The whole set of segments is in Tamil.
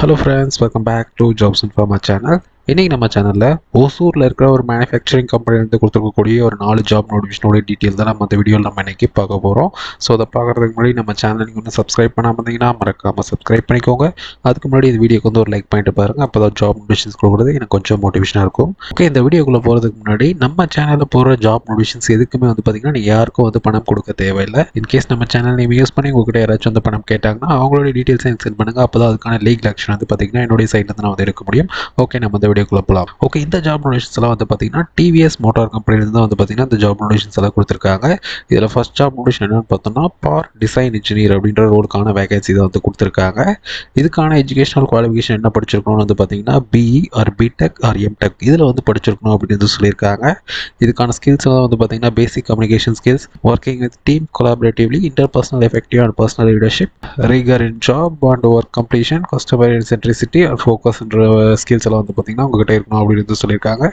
hello friends welcome back to jobs informer channel. இன்றைக்கி நம்ம சேனலில் ஓசூரில் இருக்கிற ஒரு மேனுஃபேக்சரிங் கம்பெனிலேருந்து கொடுத்துருக்கக்கூடிய ஒரு நாலு ஜாப் நோட்டிஃபிகேஷனோட டீட்டெயில் தான் நம்ம அந்த வீடியோவில் நம்ம இன்றைக்கி பார்க்க போகிறோம் ஸோ அதை பார்க்குறதுக்கு முன்னாடி நம்ம சேனல் நீங்கள் ஒன்று சப்ஸ்கிரைப் பண்ணாமல் இருந்தீங்கன்னா மறக்காமல் சப்ஸ்கிரைப் பண்ணிக்கோங்க. அதுக்கு முன்னாடி இந்த வீடியோக்கு வந்து ஒரு லைக் பண்ணிட்டு பாருங்கள் அப்போ தான் ஜாப் நோட்டிஃபிகேஷன்ஸ் கொடுக்குறது எனக்கு கொஞ்சம் மோட்டிவேஷனாக இருக்கும். ஓகே இந்த வீடியோக்குள்ளே போகிறதுக்கு முன்னாடி நம்ம சேனலில் போகிற ஜாப் நோட்டிஃபிகேஷன்ஸ் எதுக்குமே வந்து பார்த்திங்கன்னா நீங்கள் யாருக்கும் வந்து பணம் கொடுக்க தேவையில்லை. இன்கேஸ் நம்ம சேனல் நீங்கள் யூஸ் பண்ணி உங்ககிட்ட யாராச்சும் வந்து பணம் கேட்டாங்கன்னா அவங்களோட டீட்டெயில்ஸ் எனக்கு சென்ட் பண்ணுங்கள் அப்போ தான் அதுக்கான லீகல் ஆக்ஷன் வந்து பார்த்திங்கன்னா என்னுடைய சைட்லேருந்து நான் வந்து எடுக்க முடியும். ஓகே நம்ம இந்த வீடியோக்குள்ளே போகலாம் ஓகே இந்த ஜாப் நோட்டிஃபிகேஷன்ஸ் எல்லாம் வந்து பார்த்தீங்கன்னா டிவிஎஸ் மோட்டார் கம்பெனிலேருந்து தான் வந்து பார்த்தீங்கன்னா இந்த ஜாப் நோட்டிஃபிகேஷன்ஸ் எல்லாம் கொடுத்துருக்காங்க. இதில் ஃபர்ஸ்ட் ஜாப் நோட்டிஃபிகேஷன் என்னன்னு பார்த்தோம்னா பார் டிசைன் இன்ஜினியர் அப்படின்ற ரோலுக்கான வேகன்சி இதை வந்து கொடுத்துருக்காங்க. இதுக்கான எஜுகேஷனல் குவாலிஃபிகேஷன் என்ன படிச்சிருக்கணும்னு வந்து பார்த்தீங்கன்னா BE or B Tech or M Tech இதில் வந்து படிச்சிருக்கணும் அப்படின்னு வந்து சொல்லியிருக்காங்க. இதுக்கான ஸ்கில்ஸ் எல்லாம் வந்து பார்த்தீங்கன்னா basic communication skills working with team collaboratively inter personal effective and personal leadership rigour in job and work completion customer centricity and ஃபோக்கஸ்ன்ற skills எல்லாம் வந்து பார்த்தீங்கன்னா உங்ககிட்ட இருக்கணும் அப்படின்னு வந்து சொல்லியிருக்காங்க.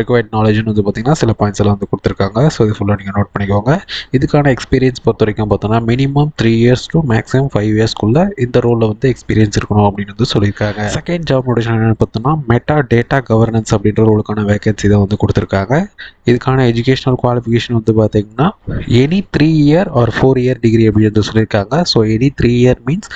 ரெக்வயர்ட் நாலேஜ்னு வந்து பார்த்தீங்கன்னா சில பாயிண்ட்ஸ் எல்லாம் வந்து கொடுத்துருக்காங்க. ஸோ இது ஃபுல்லாக நீங்கள் நோட் பண்ணிக்கோங்க. இதுக்கான எக்ஸ்பீரியன்ஸ் பொறுத்த வரைக்கும் பார்த்தோன்னா minimum three years to maximum five இயர்ஸ்க்குள்ள இந்த ரோலில் வந்து எக்ஸ்பீரியன்ஸ் இருக்கணும் அப்படின்னு வந்து சொல்லியிருக்காங்க. செகண்ட் ஜாப் நோட்டிஷன் என்னென்னு பார்த்தோம்னா மெட்டா டேட்டா கவர்னன்ஸ் அப்படின்ற ரோலுக்கான வேகன்சி தான் வந்து கொடுத்துருக்காங்க. இதுக்கான எஜுகேஷனல் குவாலிஃபிகேஷன் வந்து பார்த்தீங்கன்னா any three year or four year degree அப்படின்னு வந்து சொல்லியிருக்காங்க. So any three year means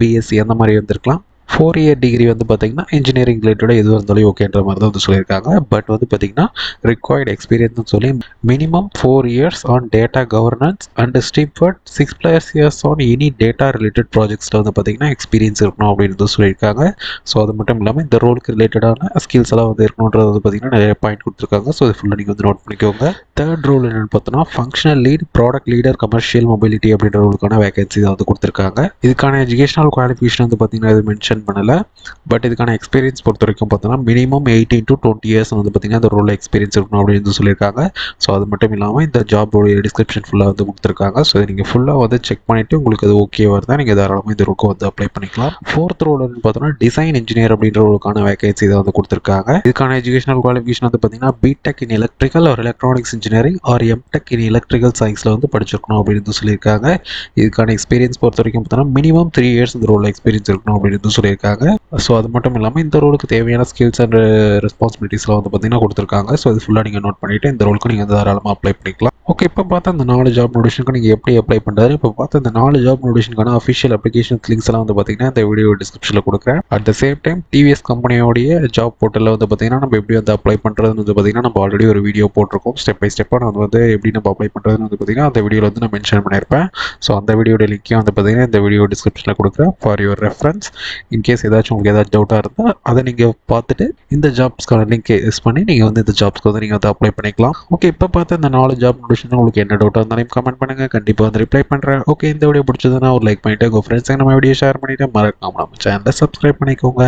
BSc அந்த மாதிரி வந்திருக்கலாம். ஃபோர் இயர் டிகிரி வந்து பார்த்தீங்கன்னா இன்ஜினியரிங் ரிலேட்டடாக எது இருந்தாலும் ஓகேன்ற மாதிரி தான் வந்து சொல்லியிருக்காங்க. பட் வந்து பார்த்தீங்கன்னா ரிக்வயர்ட் எக்ஸ்பீரியன்ஸ்னு சொல்லி minimum four years on data governance and steward six plus years on any data related ப்ராஜெக்ட்ஸில் வந்து பார்த்தீங்கன்னா எக்ஸ்பீரியன்ஸ் இருக்கணும் அப்படின்னு வந்து சொல்லியிருக்காங்க. ஸோ அது மட்டும் இல்லாமல் இந்த ரோலுக்கு ரிலேட்டடான ஸ்கில்ஸ் எல்லாம் வந்து இருக்கணுன்றது வந்து பார்த்தீங்கன்னா நிறைய பாயிண்ட் கொடுத்துருக்காங்க. ஸோ இது ஃபுல்லாக நீங்கள் வந்து நோட் பண்ணிக்கோங்க. தேர்ட் ரோல் என்னென்னு பார்த்தோன்னா functional lead product leader commercial mobility அப்படின்ற ரோலுக்கான வேகன்சி தான் வந்து கொடுத்துருக்காங்க. இதுக்கான எஜுகேஷனல் குவாலிஃபிகேஷன் வந்து பார்த்தீங்கன்னா இது மென்ஷன் பண்ணலை. பட் இதுக்கான எக்ஸ்பீரியன்ஸ் பொறுத்த வரைக்கும் பார்த்தோன்னா minimum eighteen to twenty years வந்து பார்த்தீங்கன்னா இந்த ரோலில் எக்ஸ்பீரியன்ஸ் இருக்கணும் அப்படின்னு சொல்லியிருக்காங்க. ஸோ அது மட்டும் இல்லாமல் இந்த ஜாபோடைய டிஸ்கிரிப்ஷன் ஃபுல்லாக வந்து கொடுத்துருக்காங்க. ஸோ நீங்கள் ஃபுல்லாக வந்து செக் பண்ணிவிட்டு உங்களுக்கு அது ஓகே வருதா நீங்கள் தாராளமாக இந்த ரோலுக்கு வந்து அப்ளை பண்ணிக்கலாம். ஃபோர்த் ரோல் பார்த்தோன்னா டிசைன் இன்ஜினியர் அப்படின்ற ரோலுக்கான வேகன்சி இதை வந்து கொடுத்துருக்காங்க. இதுக்கான எஜுகேஷனல் குவாலிஃபிகேஷன் வந்து பார்த்தீங்கன்னா B Tech in electrical or electronics engineering or M Tech in electrical சயின்ஸில் வந்து படிச்சிருக்கணும் அப்படின்னு சொல்லியிருக்காங்க. இதுக்கான எக்ஸ்பீரியன்ஸ் பொறுத்த வரைக்கும் பார்த்தோன்னா மினிமம் த்ரீ இயர்ஸ் இந்த ரோலில் எக்ஸ்பீரியன்ஸ் இருக்கணும் அப்படின்னு சொல்லி பண்ணியிருக்காங்க ஸோ அது மட்டும் இல்லாமல் இந்த ரோலுக்கு தேவையான ஸ்கில்ஸ் அண்ட் ரெஸ்பான்சிபிலிட்டிஸ்லாம் வந்து பார்த்தீங்கன்னா கொடுத்துருக்காங்க. ஸோ இது ஃபுல்லாக நீங்கள் நோட் பண்ணிவிட்டு இந்த ரோலுக்கு நீங்கள் தாராளமாக அப்ளை பண்ணிக்கலாம். ஓகே இப்போ பார்த்தா இந்த நாலு ஜாப் நோட்டிஷனுக்கு நீங்கள் எப்படி அப்ளை பண்ணுறது இப்போ பார்த்தா இந்த நாலு ஜாப் நோட்டிஷனுக்கான அஃபிஷியல் அப்ளிகேஷன் லிங்க்ஸ் எல்லாம் வந்து பார்த்தீங்கன்னா இந்த வீடியோ டிஸ்கிரிப்ஷனில் கொடுக்குறேன். At the same time TVS கம்பெனியோடைய job போர்ட்டலில் வந்து பார்த்தீங்கன்னா நம்ம எப்படி வந்து அப்ளை பண்ணுறதுன்னு வந்து பார்த்தீங்கன்னா நம்ம ஆல்ரெடி ஒரு வீடியோ போட்டிருக்கோம். ஸ்டெப் பை ஸ்டெப்பாக நான் வந்து எப்படி நம்ம அப்ளை பண்ணுறதுன்னு வந்து பார்த்தீங்கன்னா அந்த வீடியோவில் வந்து நான் மென்ஷன் பண்ணியிருப்பேன். ஸோ அந்த வீடியோட லிங்க்கையும் வந்து பார்த்தீங்கன்னா இந்த வீடியோ டிஸ்கிரிப்ஷனில் கொடுக்குறேன் ஃபார் யுவர் ரெஃபரன்ஸ் இன்கேஸ் ஏதாச்சும் உங்களுக்கு ஏதாச்சும் டவுட்டாக இருந்தால் அதை நீங்கள் பார்த்துட்டு இந்த ஜாப்ஸ்க்கான லிங்க் யூஸ் பண்ணி நீங்கள் வந்து இந்த ஜாப்ஸ்க்கு வந்து நீங்கள் வந்து அப்ளை பண்ணிக்கலாம். ஓகே இப்போ பார்த்தா இந்த நாலு ஜாப் நோட்டிஃபிகேஷன் உங்களுக்கு என்ன டவுட்டாக இருந்தாலும் கமெண்ட் பண்ணுங்கள் கண்டிப்பாக வந்து ரிப்ளை பண்ணுறேன் ஓகே இந்த வீடியோ பிடிச்சதுன்னா ஒரு லைக் பண்ணிவிட்டு உங்கள் ஃப்ரெண்ட்ஸுக்கு நம்ம வீடியோ ஷேர் பண்ணிவிட்டு மறக்காம நம்ம சேனலை சப்ஸ்கிரைப் பண்ணிக்கோங்க.